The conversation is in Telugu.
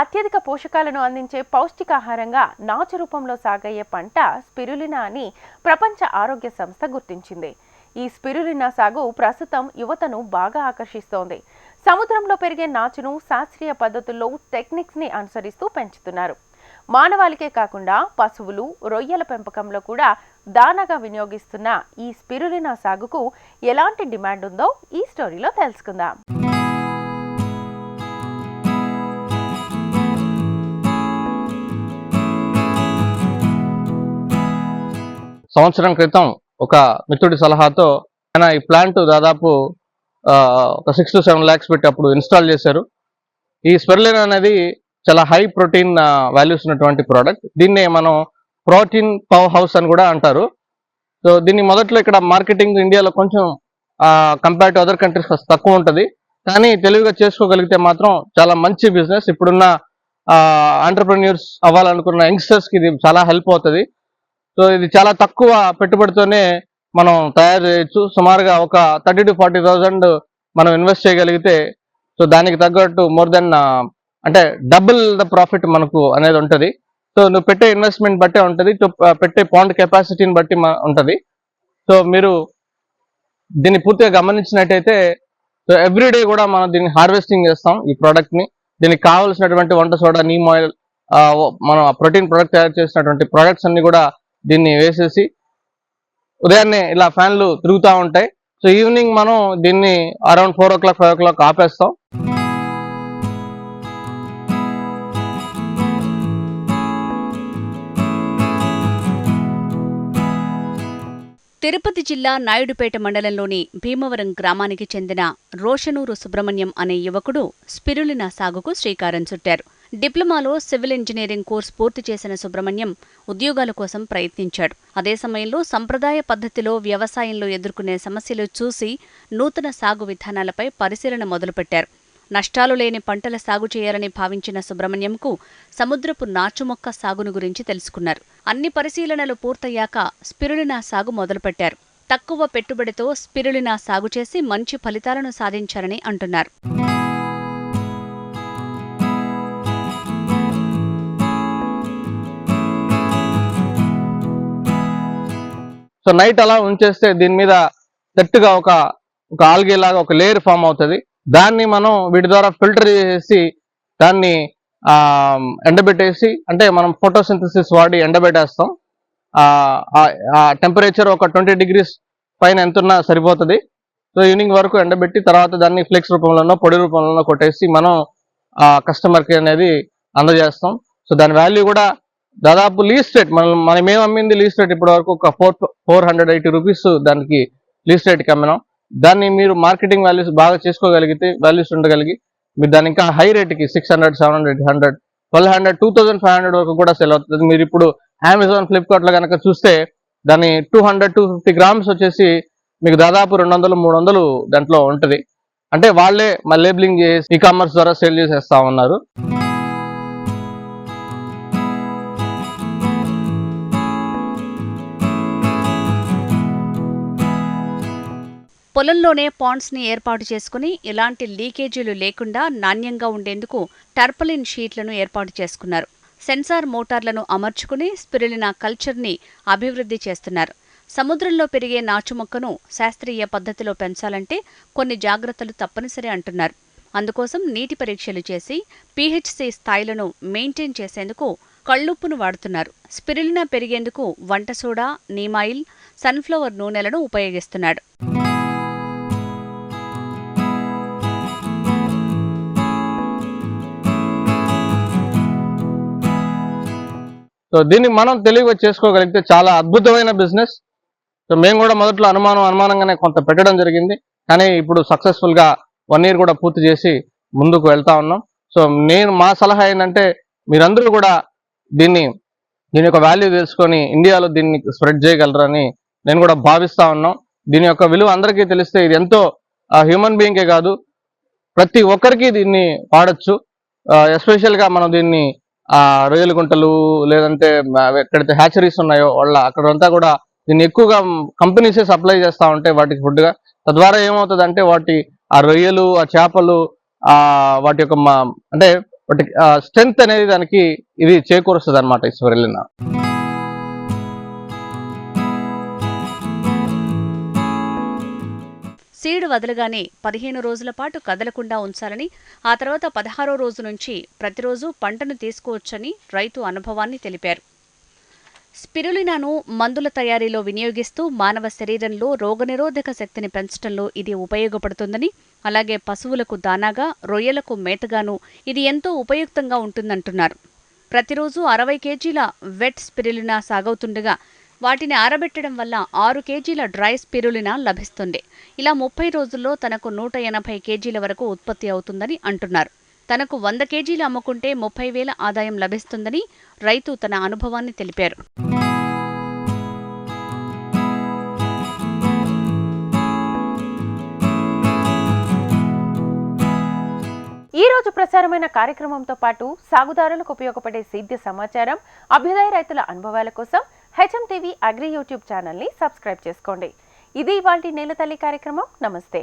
అత్యధిక పోషకాలను అందించే పౌష్టికాహారంగా నాచు రూపంలో సాగయ్యే పంట స్పిరులినా అని ప్రపంచ ఆరోగ్య సంస్థ గుర్తించింది. ఈ స్పిరులినా సాగు ప్రస్తుతం యువతను బాగా ఆకర్షిస్తోంది. సముద్రంలో పెరిగే నాచును శాస్త్రీయ పద్ధతుల్లో టెక్నిక్స్ని అనుసరిస్తూ పెంచుతున్నారు. మానవాళికే కాకుండా పశువులు రొయ్యల పెంపకంలో కూడా దానాగా వినియోగిస్తున్న ఈ స్పిరులినా సాగుకు ఎలాంటి డిమాండ్ ఉందో ఈ స్టోరీలో తెలుసుకుందాం. సంవత్సరం క్రితం ఒక మిత్రుడి సలహాతో ఆయన ఈ ప్లాంట్ దాదాపు ఒక సిక్స్ టు సెవెన్ ల్యాక్స్ పెట్టి అప్పుడు ఇన్స్టాల్ చేశారు. ఈ స్పెర్లిన్ అనేది చాలా హై ప్రోటీన్ వాల్యూస్ ఉన్నటువంటి ప్రోడక్ట్. దీన్ని మనం ప్రోటీన్ పవర్ హౌస్ అని కూడా అంటారు. సో దీన్ని మొదట్లో ఇక్కడ మార్కెటింగ్ ఇండియాలో కొంచెం కంపేర్ టు అదర్ కంట్రీస్ తక్కువ ఉంటుంది. కానీ తెలివిగా చేసుకోగలిగితే మాత్రం చాలా మంచి బిజినెస్ ఇప్పుడున్న ఆంటర్ప్రెన్యూర్స్ అవ్వాలనుకున్న యంగ్స్టర్స్కి ఇది చాలా హెల్ప్ అవుతుంది. సో ఇది చాలా తక్కువ పెట్టుబడితోనే మనం తయారు చేయొచ్చు. సుమారుగా ఒక థర్టీ టు ఫార్టీ థౌజండ్ మనం ఇన్వెస్ట్ చేయగలిగితే సో దానికి తగ్గట్టు మోర్ దెన్ అంటే డబుల్ ద ప్రాఫిట్ మనకు అనేది ఉంటుంది. సో నువ్వు పెట్టే ఇన్వెస్ట్మెంట్ బట్టే ఉంటుంది. పెట్టే పాండ్ కెపాసిటీని బట్టి ఉంటుంది. సో మీరు దీన్ని పూర్తిగా గమనించినట్టయితే సో ఎవ్రీడే కూడా మనం దీన్ని హార్వెస్టింగ్ చేస్తాం ఈ ప్రోడక్ట్ని. దీనికి కావాల్సినటువంటి వంట సోడా నీమ్ ఆయిల్ మనం ప్రోటీన్ ప్రొడక్ట్ తయారు చేసినటువంటి ప్రొడక్ట్స్ అన్ని కూడా దీన్ని వేసేసి ఉదయాన్నే ఇలా ఫ్యాన్లు తిరుగుతూ ఉంటాయి. సో ఈవినింగ్ మనం దీన్ని around four o'clock five o'clock ఆపేస్తాం. Tirupati జిల్లా నాయుడుపేట మండలంలోని భీమవరం గ్రామానికి చెందిన రోషనూరు సుబ్రహ్మణ్యం అనే యువకుడు స్పిరులినా సాగుకు శ్రీకారం చుట్టారు. డిప్లొమాలో సివిల్ ఇంజనీరింగ్ కోర్స్ పూర్తి చేసిన సుబ్రహ్మణ్యం ఉద్యోగాల కోసం ప్రయత్నించాడు. అదే సమయంలో సంప్రదాయ పద్ధతిలో వ్యవసాయంలో ఎదుర్కొనే సమస్యలు చూసి నూతన సాగు విధానాలపై పరిశీలన మొదలుపెట్టారు. నష్టాలు లేని పంటల సాగు చేయాలని భావించిన సుబ్రహ్మణ్యంకు సముద్రపు నాచు మొక్క సాగును గురించి తెలుసుకున్నారు. అన్ని పరిశీలనలు పూర్తయ్యాక స్పిరులినా సాగు మొదలుపెట్టారు. తక్కువ పెట్టుబడితో స్పిరులినా సాగు చేసి మంచి ఫలితాలను సాధించారని అంటున్నారు. సో నైట్ అలా ఉంచేస్తే దీని మీద దట్టుగా ఒక ఒక ఆల్గే లాగా ఒక లేయర్ ఫామ్ అవుతుంది. దాన్ని మనం వీటి ద్వారా ఫిల్టర్ చేసి దాన్ని ఎండబెట్టేసి అంటే మనం ఫోటోసింథసిస్ వాడి ఎండబెట్టేస్తాం. ఆ, ఆ- టెంపరేచర్ ఒక ట్వంటీ డిగ్రీస్ పైన ఎంతున్నా సరిపోతుంది. సో ఈవినింగ్ వరకు ఎండబెట్టి తర్వాత దాన్ని ఫ్లెక్స్ రూపంలోనో పొడి రూపంలోనో కొట్టేసి మనం ఆ కస్టమర్కి అనేది అందజేస్తాం. సో దాని వాల్యూ కూడా దాదాపు లీస్ట్ రేట్ మనం మనం ఏం అమ్మింది లీస్ట్ రేట్ ఇప్పటి వరకు ఒక four four hundred eighty rupees దానికి లీస్ట్ రేట్కి అమ్మినాం. దాన్ని మీరు మార్కెటింగ్ వాల్యూస్ బాగా చేసుకోగలిగితే వాల్యూస్ ఉండగలిగి మీరు దాన్ని ఇంకా హై రేట్కి six hundred seven hundred hundred twelve hundred two thousand five hundred వరకు కూడా సెల్ అవుతుంది. మీరు ఇప్పుడు అమెజాన్ ఫ్లిప్కార్ట్లో కనుక చూస్తే దాని two hundred two fifty grams వచ్చేసి మీకు దాదాపు రెండు వందలు మూడు వందలు దాంట్లో ఉంటుంది. అంటే వాళ్ళే మా లేబులింగ్ చేసి ఈ కామర్స్ ద్వారా సేల్ చేసేస్తా ఉన్నారు. పొలంలోనే పాండ్స్ని ఏర్పాటు చేసుకుని ఇలాంటి లీకేజీలు లేకుండా నాణ్యంగా ఉండేందుకు టర్పలిన్ షీట్లను ఏర్పాటు చేసుకున్నారు. సెన్సార్ మోటార్లను అమర్చుకుని స్పిరులినా కల్చర్ని అభివృద్ధి చేస్తున్నారు. సముద్రంలో పెరిగే నాచు మొక్కను శాస్త్రీయ పద్ధతిలో పెంచాలంటే కొన్ని జాగ్రత్తలు తప్పనిసరి అంటున్నారు. అందుకోసం నీటి పరీక్షలు చేసి పీహెచ్సి స్థాయిలను మెయింటైన్ చేసేందుకు కళ్ళుప్పును వాడుతున్నారు. స్పిరులినా పెరిగేందుకు వంట సోడా నీమాయిల్ సన్ఫ్లవర్ నూనెలను ఉపయోగిస్తున్నాడు. సో దీన్ని మనం తెలివిగా చేసుకోగలిగితే చాలా అద్భుతమైన బిజినెస్. సో మేము కూడా మొదట్లో అనుమానం అనుమానంగానే కొంత పెట్టడం జరిగింది. కానీ ఇప్పుడు సక్సెస్ఫుల్గా వన్ ఇయర్ కూడా పూర్తి చేసి ముందుకు వెళ్తా ఉన్నాం. సో నేను మా సలహా ఏంటంటే మీరందరూ కూడా దీన్ని దీని యొక్క వాల్యూ తెలుసుకొని ఇండియాలో దీన్ని స్ప్రెడ్ చేయగలరని నేను కూడా భావిస్తా ఉన్నాం. దీని యొక్క విలువ అందరికీ తెలిస్తే ఇది ఎంతో హ్యూమన్ బీయింగ్కే కాదు. ప్రతి ఒక్కరికి దీన్ని వాడచ్చు. ఎస్పెషల్గా మనం దీన్ని రొయ్యల గుంటలు లేదంటే ఎక్కడైతే హ్యాచరీస్ ఉన్నాయో వాళ్ళ అక్కడంతా కూడా దీన్ని ఎక్కువగా కంపెనీసే సప్లై చేస్తా ఉంటాయి వాటికి ఫుడ్గా. తద్వారా ఏమవుతుంది అంటే వాటి ఆ రొయ్యలు ఆ చేపలు ఆ వాటి యొక్క అంటే వాటి స్ట్రెంగ్త్ అనేది దానికి ఇది చేకూరుస్తుంది అనమాట ఈ స్పిరులినా వదలగానే పదిహేను రోజుల పాటు కదలకుండా ఉంచాలని ఆ తర్వాత పదహారో రోజు నుంచి ప్రతిరోజు పంటను తీసుకోవచ్చని రైతు అనుభవాన్ని తెలిపారు. స్పిరులినాను మందుల తయారీలో వినియోగిస్తూ మానవ శరీరంలో రోగనిరోధక శక్తిని పెంచడంలో ఇది ఉపయోగపడుతుందని అలాగే పశువులకు దానాగా రొయ్యలకు మేతగాను ఇది ఎంతో ఉపయుక్తంగా ఉంటుందంటున్నారు. ప్రతిరోజు అరవై కేజీల వెట్ స్పిరులినా సాగవుతుండగా వాటిని ఆరబెట్టడం వల్ల ఆరు కేజీల డ్రై స్పిరులినా లభిస్తుంది. ఇలా ముప్పై రోజుల్లో తనకు నూట ఎనభై కేజీల వరకు ఉత్పత్తి అవుతుందని అంటున్నారు. తనకు వంద కేజీలు అమ్ముకుంటే ముప్పై వేల ఆదాయం లభిస్తుందని రైతు తన అనుభవాన్ని తెలిపారు. ఈ రోజు ప్రసారమైన కార్యక్రమంతో పాటు సాగుదారులకు ఉపయోగపడే సేద్య సమాచారం అభ్యుదయ రైతుల అనుభవాల కోసం హెచ్ఎం టీవీ అగ్రి యూట్యూబ్ ఛానల్ని సబ్స్క్రైబ్ చేసుకోండి. ఇది ఇవాళ నేల తల్లి కార్యక్రమం. నమస్తే.